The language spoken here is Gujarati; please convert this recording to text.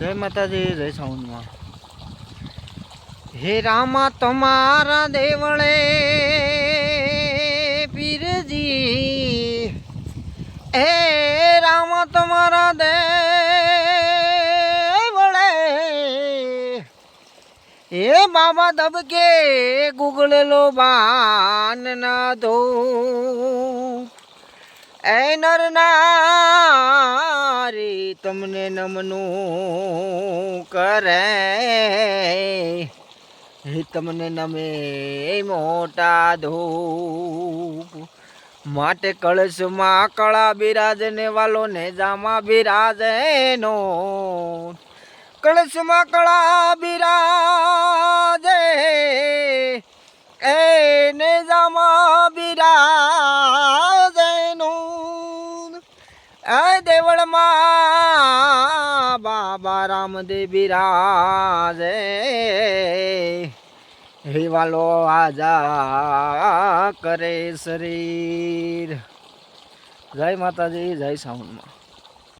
જય માતાજી, જય સાઉન્ડમાં. હે રામા, તમારા દેવળે પીરજી. હે રામા, તમારા દેવળે. એ બાબા દબકે ગુગળેલો બાન ના ધો. એ નર નારી તમને નમનું કરે. હે તમને નમે મોટા ધૂપ. માટે કળશમાં કળા બિરાજને વાલો ને જામા બિરાજ નો કળશમાં કળા બિરાજે. એ ને જામા દેવળમાં બાબા રામદેવ બિરાજે. હે વાલો આજા કરે શરીર. જય માતાજી જય સાઉન્ડમાં